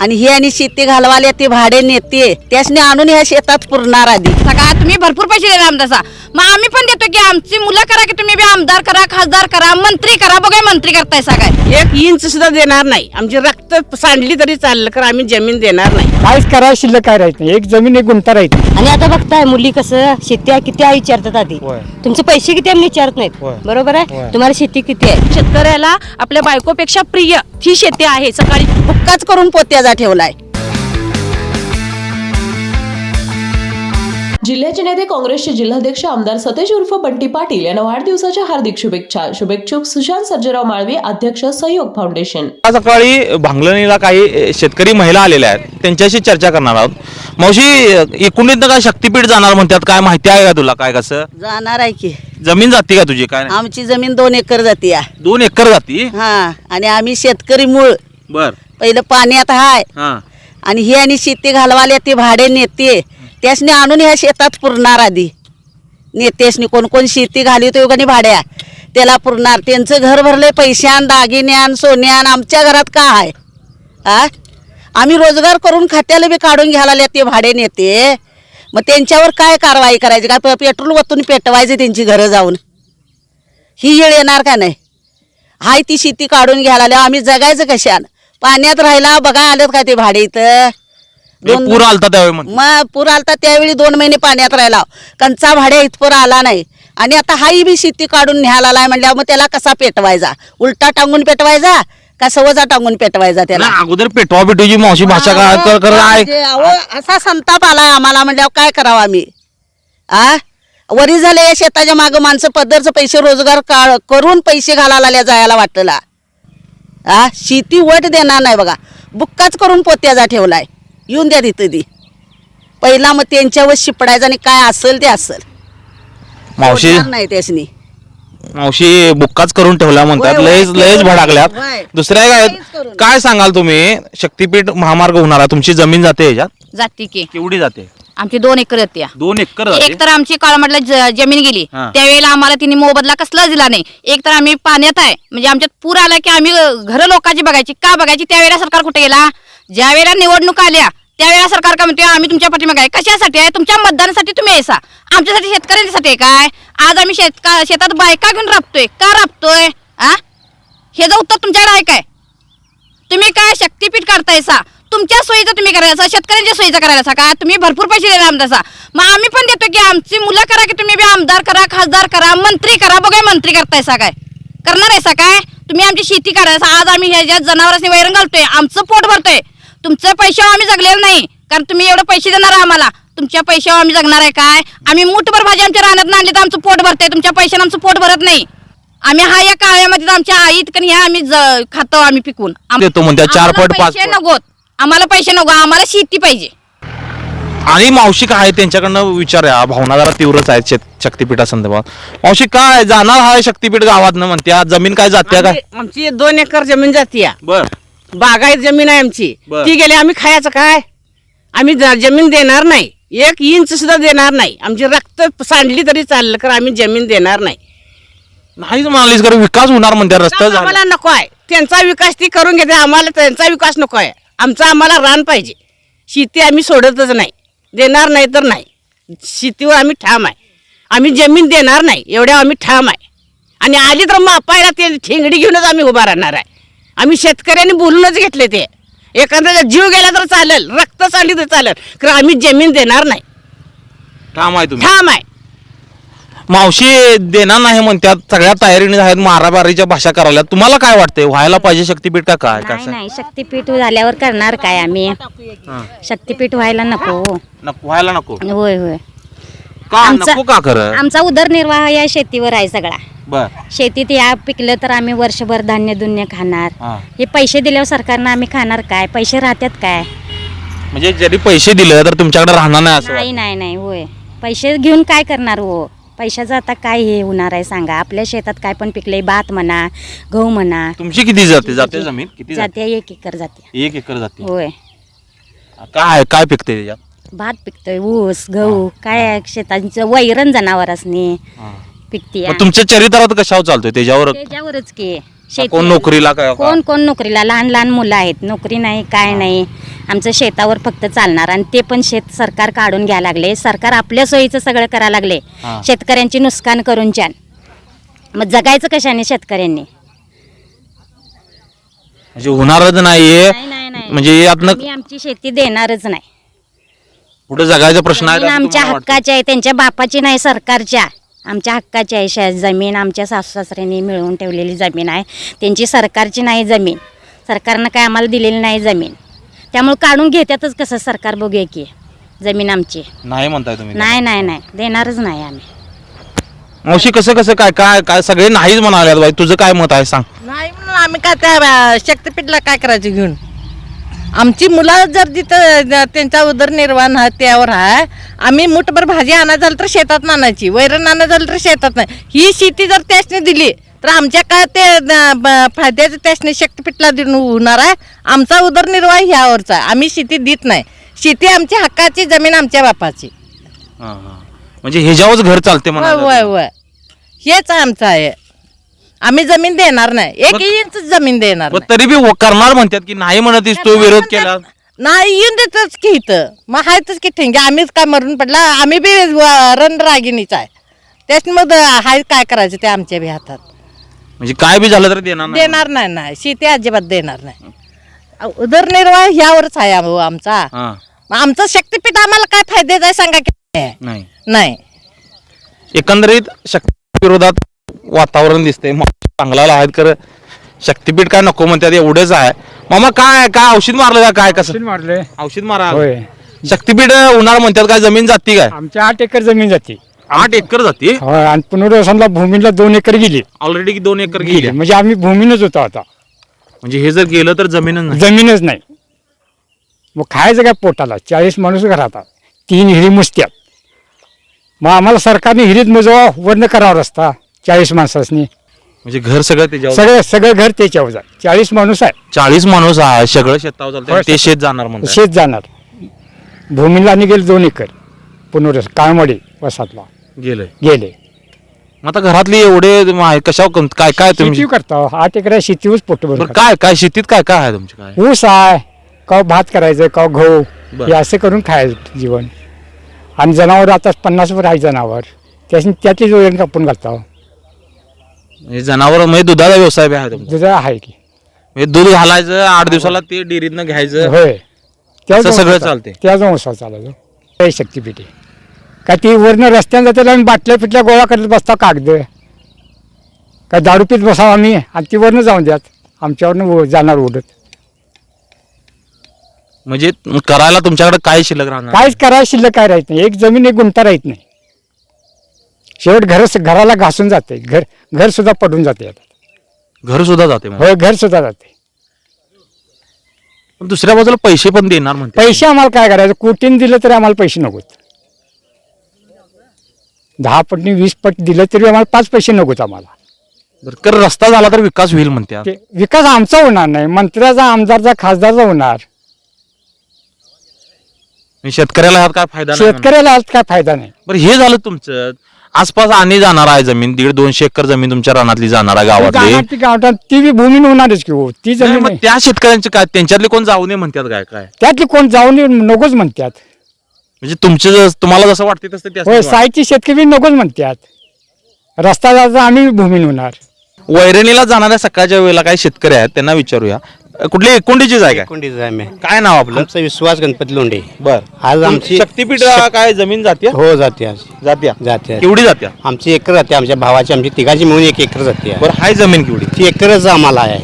आणि हे आणि शेती घालवाले ते भाडे नेते त्यासने आणून ह्या शेतात पुरणार आधी. सगळा तुम्ही भरपूर पैसे देणार आमदासा मग आम्ही पण देतो की आमची मुलं करा की तुम्ही बी आमदार करा खासदार करा मंत्री करा. बघा मंत्री करताय सगळ्या एक इंच सुद्धा देणार नाही. आमची रक्त सांडली तरी चाललं कारण आम्ही जमीन देणार नाही. काहीच करायला शिल्लक काय राहत नाही. एक जमीन एक गुंता राहत नाही. आणि आता बघताय मुली कसं शेती आहे किती आहे विचारतात आधी. तुमचे पैसे किती आहे म्हणून विचारत नाहीत. बरोबर आहे? तुम्हाला शेती किती आहे? शेतकऱ्याला आपल्या बायकोपेक्षा प्रिय. ही शेती आहे. सकाळी हुक्काच करून पोत्याचा ठेवलाय. जिल्ह्याचे नेते काँग्रेसचे जिल्हाध्यक्ष आमदार सतेज उर्फ बंटी पाटील यांना वाढदिवसाच्या हार्दिक शुभेच्छा. शुभेच्छुक सुशांत सर्जेराव माळवी अध्यक्ष सहयोग फाउंडेशन. आज सकाळी भांगलणीला काही शेतकरी महिला आलेल्या आहेत. त्यांच्याशी चर्चा करणार आहोत. मावशी एकूणच काय शक्तीपीठ जाणार म्हणतात काय माहिती आहे का तुला? काय कसं? जाणार आहे की. जमीन जाती का तुझी? काय आमची जमीन दोन एकर जाती आहे. दोन एकर जाती? हा आणि आम्ही शेतकरी मूळ. बर. पहिलं पाण्यात हाय. हा. आणि हे आणि शेती घालवाले ते भाडे नेते. त्यासनी आणून ह्या शेतात पुरणार आधी. नेतेसनी कोण कोण शेती घालवतो आणि भाड्या. त्याला पुरणार. त्यांचं घर भरले पैशान दागिन्यान सोन्यान आमच्या घरात का आहे आ? आम्ही रोजगार करून खात्याला बी काढून घ्यायला ते भाडे नेते. मग त्यांच्यावर काय कारवाई करायची? काय प- पेट्रोल वतून पेटवायचे त्यांची घरं जाऊन? ही येळ येणार का नाही? हाय ती शेती काढून घ्यायला आम्ही जगायचं कशान? पाण्यात राहिला बघा आलेत का ते भाडे इथं? दोन पूर आलता त्यावेळी म्हणते. मग पूर आलता त्यावेळी दोन महिने पाण्यात राहिला. कंचा भाड्या इथपर आला नाही. आणि आता हाही बी शेती काढून न्यायला आलाय म्हणल्यावर मग त्याला कसा पेटवायचा? उलटा टांगून पेटवायचा का सवजा टांगून पेटवायचा त्याला? नाही, अगोदर पेटवा पेटूची मावशी भाषा काय कर कर आहे. म्हणजे अहो, असा संताप आलाय आम्हाला म्हणल्यावर काय करावं आम्ही? आ? वरी झाले या शेताच्या मागं माणसं पदरचं पैसे रोजगार का करून पैसे घालायला जायला वाटला. आ? शेती वट देणार नाही बघा. बुक्काच करून पोत्याचा ठेवलाय. येऊन द्या तिथं ती. पहिला मग त्यांच्यावर शिपडायचं आणि काय असेल ते असेल. मावशी? सोडणार नाही त्यासनी. मावशी बुक्काच करून ठेवला म्हणतात. होय, होय, लयच लयच होय. भडाकल्यात. दुसऱ्या काय करून. काय सांगाल तुम्ही? शक्तीपीठ महामार्ग होणार. आहे तुमची जमीन जाते ह्याच्यात जाती की. केवढी जाते? आमची दोन एकर येते दोन एकर एक तर आमची काळमडला ज- जमीन गेली. हा. त्यावेळेला आम्हाला तिने मोबदला कसलाच दिला नाही. एक तर आम्ही पाण्यात आहे. म्हणजे आमच्यात पूर आला की आम्ही घर लोकांची बघायची. का बघायची? त्यावेळेला सरकार कुठे गेला? ज्या वेळेला निवडणूक आल्या त्यावेळेला सरकार काय म्हणते आम्ही तुमच्या पाठीमागे आहे. कशासाठी आहे? तुमच्या मतदानासाठी तुम्ही यायचा. आमच्यासाठी शेतकऱ्यांसाठी आहे काय? आज आम्ही शेतका शेतात बायका घेऊन राबतोय. का राबतोय? आ? हे जर उत्तर तुमच्याकडे आहे काय? तुम्ही काय शक्तीपीठ काढतायसा? तुमच्या सोयीचं तुम्ही करायचा शेतकऱ्यांच्या सोयीचं करायचा का? तुम्ही भरपूर पैसे देणार आमदासा मग आम्ही पण देतो की आमची मुलं करा की तुम्ही बी आमदार करा खासदार करा मंत्री करा. बघा मंत्री करतायसा काय? करणार आहेसा काय? तुम्ही आमची शेती करायचा. आज आम्ही ह्या ज्या जनावरांनी वैरण घालतोय आमचं पोट भरतोय. तुमचं पैशावर आम्ही जगलेलं नाही. कारण तुम्ही एवढं पैसे देणार आहे आम्हाला. तुमच्या पैशावर आम्ही जगणार आहे काय? आम्ही मुठभर भाजी आमच्या रानात आणली तर आमचं पोट भरतंय. तुमच्या पैशानं आमचं पोट भरत नाही. आम्ही हा या काळामध्ये तर आमच्या आई इतकं ह्या आम्ही ज- खातो आम्ही पिकून. आम- देतो चार आम्हाला पट पाच पैसे पट. नकोत. आम्हाला पैसे नको. आम्हाला शेती पाहिजे. आणि मावशी काय आहे त्यांच्याकडनं विचारूया भावना जरा तीव्रच आहेत शेत शक्तीपीठा संदर्भात मावशी काय जाणार हा शक्तीपीठ गावात न म्हणते जमीन काय जाते काय? आमची- आमची दोन एकर जमीन जाती बर. बागायत जमीन आहे आमची. बर. ती गेली आम्ही खायचं काय? आम्ही ज- जमीन देणार नाही. एक इंच सुद्धा देणार नाही. आमची रक्त सांडली तरी चाललं कारण आम्ही जमीन देणार नाही. नाही म्हणालीस कारण विकास होणार म्हणते रस्ता झाला. आम्हाला नको आहे. त्यांचा विकास ती करून घेते आम्हाला त्यांचा विकास नको आहे. आमचा आम्हाला रान पाहिजे. शेती आम्ही सोडतच नाही. देणार नाही तर नाही. शेतीवर आम्ही ठाम आहे. आम्ही जमीन देणार नाही एवढ्या आम्ही ठाम आहे. आणि आली तर मापायला ते ठेंगडी घेऊनच आम्ही उभा राहणार आहे. आम्ही शेतकऱ्यांनी बोलूनच घेतले ते. एखाद्याचा जीव गेला तर चालेल रक्त चालली तर चालेल कारण आम्ही जमीन देणार नाही. ठाम आहे तुम्ही. ठाम आहे. मावशी देणार नाही म्हणतात सगळ्या तयारीने आहेत मारामारीच्या भाषा करायला तुम्हाला काय वाटतंय? व्हायला पाहिजे शक्तीपीठ का काय? नाही कसं? नाही शक्तीपीठ झाल्यावर करणार काय आम्ही? शक्तीपीठ व्हायला नको. नको व्हायला नको. होय होय. का आमचा- नको का खरं? आमचा उदरनिर्वाह या शेतीवर आहे सगळा. बर. शेतीत या पिकलं तर आम्ही वर्षभर धान्य दुन्य खाणार. हा. हे पैसे दिल्यावर सरकारनं आम्ही खाणार काय? पैसे राहतात काय? म्हणजे जरी पैसे दिले तर तुमच्याकडे राहणार नाही असं नाही नाही नाही होय. पैसे घेऊन काय करणार हो? पैशाचं आता काय हे होणार आहे सांगा. आपल्या शेतात काय पण पिकले भात म्हणा गहू म्हणा. वाटतं. तुमची किती जाते? जाते जमीन? किती जाते जाते? एक एकर जाते. एक एकर जाते. होय. काय काय पिकते त्याच्यात भात पिकतोय ऊस गहू काय शेतांचं वैरण जनावरांनी पिकते मग तुमच्या चरित्रात कशावर चालतोय? त्याच्यावर त्याच्यावरच की कोण नोकरीला काय कोण कोण नोकरीला? लहान लहान मुलं आहेत. नोकरी नाही काय नाही. आमचं शेतावर फक्त चालणार आणि ते पण शेत सरकार काढून घ्यायला लागले. सरकार आपल्या सोयीचं सगळं करायला लागले. हा. शेतकऱ्यांची नुकसान करून छान मग जगायचं कशाने शेतकऱ्यांनी? म्हणजे होणारच नाहीये. नाही नाही नाही. म्हणजे यातनं आम्ही आमची शेती देणारच नाही. कुठे जगायचा प्रश्न आहे जमीन आमच्या तुम्हाला वाटतं? हक्काची आहे त्यांच्या बापाची नाही सरकारच्या. आमच्या हक्काची आहे शे जमीन आमच्या सासू सासऱ्यांनी मिळवून ठेवलेली जमीन आहे. त्यांची सरकारची नाही जमीन. सरकारनं काय आम्हाला दिलेली नाही जमीन. त्यामुळे काढून घेतातच कसं सरकार बघूया की जमीन आमची. नाही म्हणताय तुम्ही नाही नाही नाही. देणारच नाही आम्ही. मावशी कसं कसं काय काय काय सगळे नाहीच म्हणाले बाई. तुझं काय मत आहे? सांग. नाही म्हणून आम्ही काय त्या अं, शक्तीपीठला काय करायचं घेऊन? आमची मुलं जर जिथं त्यांचा उदरनिर्वाह हा त्यावर आहे आम्ही मुठभर भाजी आणायचं झालं तर शेतात आणायची वैरण आणायचं झालं तर शेतात नाही. ही शेती जर त्यासने दिली तर आमच्या काय ते फायद्याचं त्यासने शक्तीपीठला देऊन होणार आहे. आमचा उदरनिर्वाह ह्यावरचा आहे. आम्ही शेती देत नाही. शेती आमची हक्काची जमीन आमच्या बापाची. म्हणजे ह्याच्यावरच घर चालते म्हणा वय वय हेच आमचं आहे. आम्ही जमीन देणार नाही. एक इंच जमीन देणार नाही. तरी बी करणार म्हणतात की नाही म्हणत तो विरोध केला नाही येऊन देतच की इथं. मग आहेतच की ठेंगे. आम्हीच काय मरून पडला? आम्ही बी व- रणरागिणीच आहे. त्याच मग हाय काय करायचं ते आमच्या बी हातात. म्हणजे काय बी झालं तर देणार नाही. देणार नाही नाही. शेती अजिबात देणार नाही. उदरनिर्वाह ह्यावरच आहे आम- आमचा. हा, मग आमचं शक्तीपीठ आम्हाला काय फायद्याचं आहे? सांगा की नाही. नाही. एकंदरीत शक्ती विरोधात वातावरण दिसतंय. मा- चांगला आहेत कर शक्तीपीठ काय नको म्हणतात एवढंच आहे. मामा काय काय औषध मारलं का? काय कसं? मारले औषध मारा. होय. शक्तीपीठ उन्हाळ म्हणतात काय जमीन जाती काय? आमच्या आठ एकर जमीन जाते. आठ एकर जाती? होय आणि पुनर्वसनला भूमीला दोन एकर गेली. ऑलरेडी दोन एकर गेली. गेली. म्हणजे आम्ही भूमीनच होतो आता. म्हणजे हे जर गेलं तर जमीनच नाही. जमीनच नाही. मग खायचं काय पोटाला? चाळीस माणूस घरात आहे. तीन हिरी मुसत्यात मग आम्हाला सरकारने हिरीत मुजवा वर्ण करावा रस्ता. चाळीस माणसासनी. म्हणजे घर सगळं त्याच्यावर? सगळं सगळं घर त्याच्यावर जाय चाळीस माणूस आहे. चाळीस माणूस आहे सगळं शेतावर चालतं होय, ते शेत जाणार म्हणतात शेत जाणार. भूमीला गेले दोन एकर. पुनर्वस काळमडी वसातला गेलंय. गेले. मग आता घरातली एवढे मा- कशावर कम- काय काय तुम्ही शेती करतो. आठ एकर शेतीवच पोट बरं भरून काय काय शेतीत काय काय आहे तुमचे काय? ऊस आहे. का भात करायचं का गहू. बरं. हे असं करून खायचं जीवन. आणि जनावर आता पन्नास वर आहे जनावर. त्याची त्यातली जोडण कापून घालतो. म्हणजे जनावर म्हणजे दुधाचा व्यवसाय बी आहे तुमचा. दुधा आहे की. म्हणजे दूध घालायचं आठ दिवसाला ते डेअरीतनं घ्यायचं. होय. असं सगळं चालते. त्याच ऊसा चालायचं काही शक्तीपीठी. का ती वरनं रस्त्यानं जाते आणि बाटल्या पिटल्या गोळा करत बसता कागद. काय दारू पीत बसावं आम्ही आणि ती वरनं जाऊन द्यात. आमच्यावरनं जाणार उडत म्हणजे करायला तुमच्याकडे काय शिल्लक राहणार? काहीच करायला शिल्लक काय राहत नाही. एक जमीन एक गुंता राहत नाही. शेवट घर घराला घासून जाते. घर घर सुद्धा पडून जाते आता. घर सुद्धा जाते मग. होय घर सुद्धा जाते. पण दुसऱ्या बाजूला पैसे पण देणार म्हणते. पैसे आम्हाला काय करायचं? कोटीन दिलं तरी आम्हाला पैसे नकोत. दहा पटनी वीस पट दिलं तरी आम्हाला पाच पैसे नकोत आम्हाला. बरं, कर रस्ता झाला तर विकास होईल म्हणते ते विकास आमचा होणार नाही. मंत्र्याचा आमदारचा खासदारचा होणार. शेतकऱ्याला ह्यात काय फायदा नाही. शेतकऱ्याला आज काय फायदा नाही. बरं हे झालं तुमचं. आसपास आणि जाणार आहे जमीन दीड दोनशे एकर जमीन तुमच्या रानातली जाणार आहे गावातली. जाणार ती गावठाण ती बी भूमी होणारच की हो ती नाही, जमीन मग. त्या शेतकऱ्यांचे काय त्यांच्यातले कोण जाऊ नये म्हणतात काय काय? त्यातली कोण जाऊन येऊन नकोच म्हणतात. म्हणजे तुमचे जस- तुम्हाला जसं वाटते तसं होय त्या साईडची शेतकरी नकोच म्हणतात. रस्ता जायचा आम्ही भूमी होणार. वैरणीला जाणाऱ्या सकाळच्या वेळेला काही शेतकरी आहेत त्यांना विचारूया. कुठली आहे कोंडीच आहे आम्ही. काय नाव आपलं? आमचा विश्वास गणपती लोंढे. बर. आज आमची शक्तीपीठ काय जमीन जाते हो जाते आज जात्या जाते केवढी जात्या आमची एकर जाते आमच्या भावाची आमची तिघाची मिळून एक एकर जाते बरं हाय जमीन केवढी? ती एकरच आम्हाला आहे.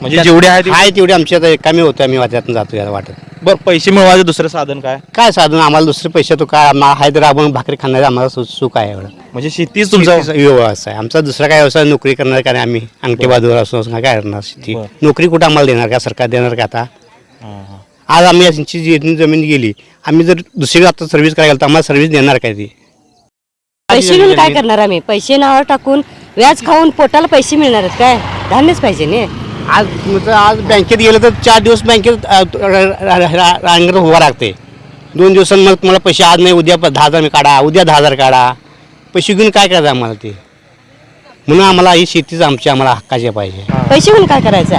म्हणजे जेवढी आहे तेवढी आमची आता एकामी होतो आम्ही वाट्यातून जातो या वाटत बरं पैसे मिळवायचे दुसरं साधन काय? काय साधून? आम्हाला दुसरे पैसे तो काय? आम्हाला आहे तर आपण भाकरी खाणारे आम्हाला सु- सुख आहे एवढं. म्हणजे शेतीच तुमचा? शेतीचा व्यवसाय आमचा दुसरा काय व्यवसाय? नोकरी करणार का नाही आम्ही? अंगठी बाजूला असून काय करणार शेती? बरं. नोकरी कुठं आम्हाला देणार का? सरकार देणार का आता? आज आम्ही यांची जी जमीन गेली आम्ही जर दुसरी आता सर्व्हिस करायला गेलो तर आम्हाला सर्व्हिस देणार काय ती? पैसे घेऊन काय करणार आम्ही? पैसे नावावर टाकून व्याज खाऊन पोटाला पैसे मिळणार आहेत काय? धान्यच पाहिजे ने? आज तुमचं आज बँकेत गेलं तर चार दिवस बँकेत रांगेत उभा लागते दोन दिवसांनी मग तुम्हाला पैसे आज नाही उद्या दहा हजार मी काढा उद्या दहा हजार काढा. पैसे घेऊन काय करायचं आम्हाला ते? म्हणून आम्हाला ही शेतीच आमची आम्हाला हक्काची पाहिजे. पैसे घेऊन काय करायचं?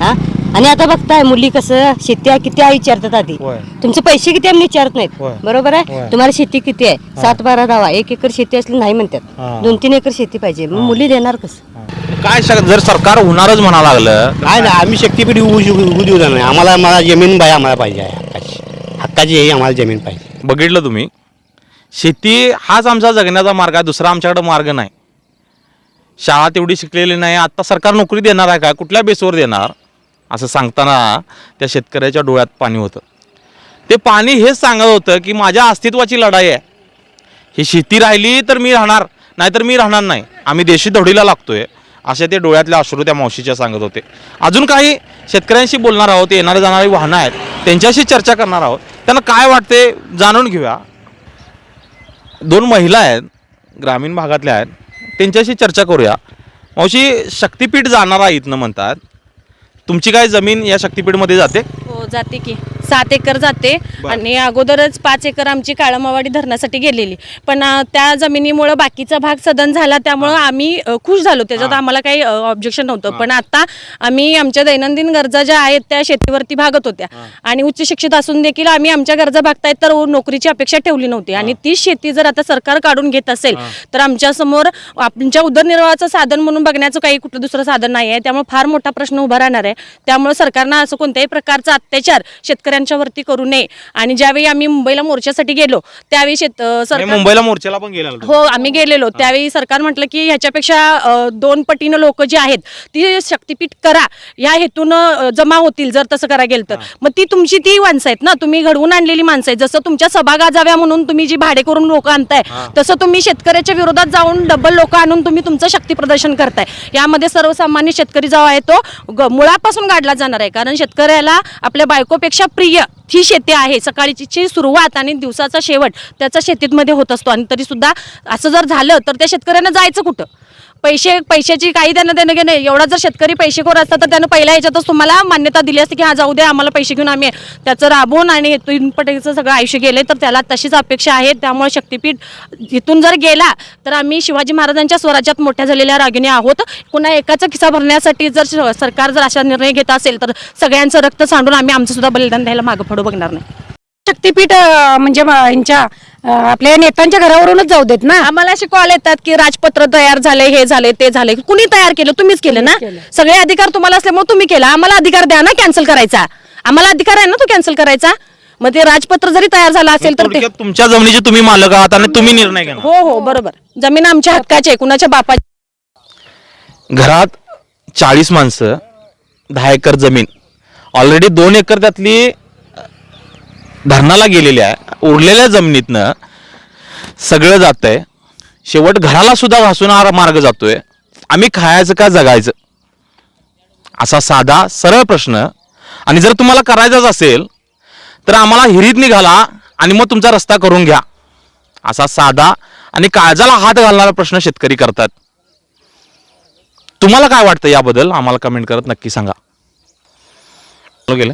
हा. आणि आता बघताय मुली कसं शेती आहे किती आहे विचारतात आधी. तुमचे पैसे किती आहे विचारत. नाहीत. बरोबर आहे. तुम्हाला शेती किती आहे? सात बारा दावा एक एकर शेती असली नाही म्हणतात. हा. दोन तीन एकर शेती पाहिजे. मग मुली देणार कसं? काय शक जर सरकार होणारच म्हणा लागलं काय नाही आम्ही शक्तीपीठ होऊ होऊ देऊ देणार नाही आम्हाला मला जमीन बाई आम्हाला पाहिजे आहे हक्काची. हक्काची आहे आम्हाला जमीन पाहिजे. बघितलं तुम्ही? शेती हाच आमचा जगण्याचा मार्ग आहे दुसरा आमच्याकडे मार्ग नाही. शाळा तेवढी शिकलेली नाही आत्ता सरकार नोकरी देणार आहे का? कुठल्या बेसवर देणार? असं सांगताना त्या शेतकऱ्याच्या डोळ्यात पाणी होतं. ते पाणी हेच सांगत होतं की माझ्या अस्तित्वाची लढाई आहे. ही शेती राहिली तर मी राहणार नाहीतर मी राहणार नाही. आम्ही देशी दौडीला लागतोय. असे ते डोळ्यातल्या अश्रू त्या मावशीच्या सांगत होते. अजून काही शेतकऱ्यांशी बोलणार आहोत येणारे जाणारी वाहनं आहेत त्यांच्याशी चर्चा करणार आहोत. त्यांना काय वाटते जाणून घेऊया. दोन महिला आहेत ग्रामीण भागातल्या आहेत त्यांच्याशी चर्चा करूया. मावशी शक्तीपीठ जाणार आहे इथनं म्हणतात. तुमची काय जमीन या शक्तीपीठमध्ये जाते? हो जाते की. सात एकर जाते आणि अगोदरच पाच एकर आमची काळमावाडी धरणासाठी गेलेली. पण अ, त्या जमिनीमुळं बाकीचा भाग सदन झाला त्यामुळं आम्ही अ, खुश झालो. त्याच्यात आम्हाला काही ऑब्जेक्शन नव्हतं. पण आता आम्ही आमच्या दैनंदिन गरजा ज्या आहेत त्या शेतीवरती भागत होत्या. आणि उच्च शिक्षित असून देखील आम्ही आमच्या गरजा भागतायत तर नोकरीची अपेक्षा ठेवली नव्हती. आणि तीच शेती जर आता सरकार काढून घेत असेल तर आमच्यासमोर आमच्या उदरनिर्वाहाचं साधन म्हणून बघण्याचं काही कुठलं दुसरं साधन नाही आहे त्यामुळे फार मोठा प्रश्न उभा राहणार आहे. त्यामुळे सरकारनं असं कोणत्याही प्रकारचा अत्याचार शेतकऱ्यांच्यावरती करू नये. आणि ज्यावेळी आम्ही मुंबईला मोर्चासाठी गेलो त्यावेळी शेत सरकार मुंबईला मोर्चाला पण गेला हो आम्ही गेलेलो. त्यावेळी सरकार म्हटलं की ह्याच्यापेक्षा दोन पटीनं लोक जी आहेत ती शक्तीपीठ करा. या हेतून जमा होतील जर तसं करा गेलं तर. मग ती तुमची ती माणसं आहेत ना? तुम्ही घडवून आणलेली माणसं आहेत. जसं तुमच्या सभा गाजाव्या म्हणून तुम्ही जी भाडे करून लोक आणताय तसं तुम्ही शेतकऱ्याच्या विरोधात जाऊन डबल लोक आणून तुम्ही तुमचं शक्ती प्रदर्शन करताय. यामध्ये सर्वसामान्य शेतकरी जो आहे तो मुळापासून गाडला जाणार आहे. कारण शेतकऱ्याला आपल्या बायकोपेक्षा प्रिय ही शेती आहे. सकाळची सुरुवात आणि दिवसाचा शेवट त्याचा शेतीमध्ये होत असतो. आणि तरीसुद्धा असं जर झालं तर त्या शेतकऱ्यांना जायचं कुठं? पैसे पैशाची काही त्यांना देणं घेणं एवढा जर शेतकरी पैसेखोर असता तर त्यानं पहिल्या ह्याच्यातच तुम्हाला मान्यता दिली असती की हा जाऊ दे आम्हाला पैसे घेऊन आम्ही त्याचं राबवून आणि इथून पटेचं सगळं आयुष्य गेले तर त्याला तशीच अपेक्षा आहे. त्यामुळे शक्तीपीठ इथून जर गेला तर आम्ही शिवाजी महाराजांच्या स्वराज्यात मोठ्या झालेल्या रागिणी आहोत. पुन्हा एकाचा खिसा भरण्यासाठी जर सरकार जर अशा निर्णय घेत असेल तर सगळ्यांचं रक्त सांडून आम्ही आमचं सुद्धा बलिदान द्यायला मागं पडू बघणार नाही. शक्तीपीठ म्हणजे यांच्या आपल्या नेत्यांच्या घरावरूनच जाऊ देत ना? आम्हाला असे कॉल येतात की राजपत्र तयार झाले हे झाले ते झाले. कुणी तयार केलं? तुम्हीच केलं ना? सगळे अधिकार तुम्हाला असल्यामुळे तुम्ही केला. आम्हाला अधिकार द्या ना कॅन्सल करायचा. आम्हाला अधिकार आहे ना तो कॅन्सल करायचा? मग ते राजपत्र जरी तयार झालं असेल तर ते थोडक्यात तुमच्या जमिनीचे तुम्ही मालक आहात आणि तुम्ही निर्णय घेणार. हो हो बरोबर. जमीन आमच्या हक्काची आहे. कुणाच्या बापाची घरात चाळीस माणसं दहा एकर जमीन. ऑलरेडी दोन एकर त्यातली धरणाला गेलेल्या आहे उरलेल्या जमिनीतनं सगळं जात आहे शेवट घराला सुद्धा घासून मार्ग जातोय. आम्ही खायचं का जगायचं? असा साधा सरळ प्रश्न. आणि जर तुम्हाला करायचाच असेल तर आम्हाला हिरीत निघाला आणि मग तुमचा रस्ता करून घ्या. असा साधा आणि काळजाला हात घालणारा प्रश्न शेतकरी करतात. तुम्हाला काय वाटतं याबद्दल? आम्हाला कमेंट करत नक्की सांगा. गेलं?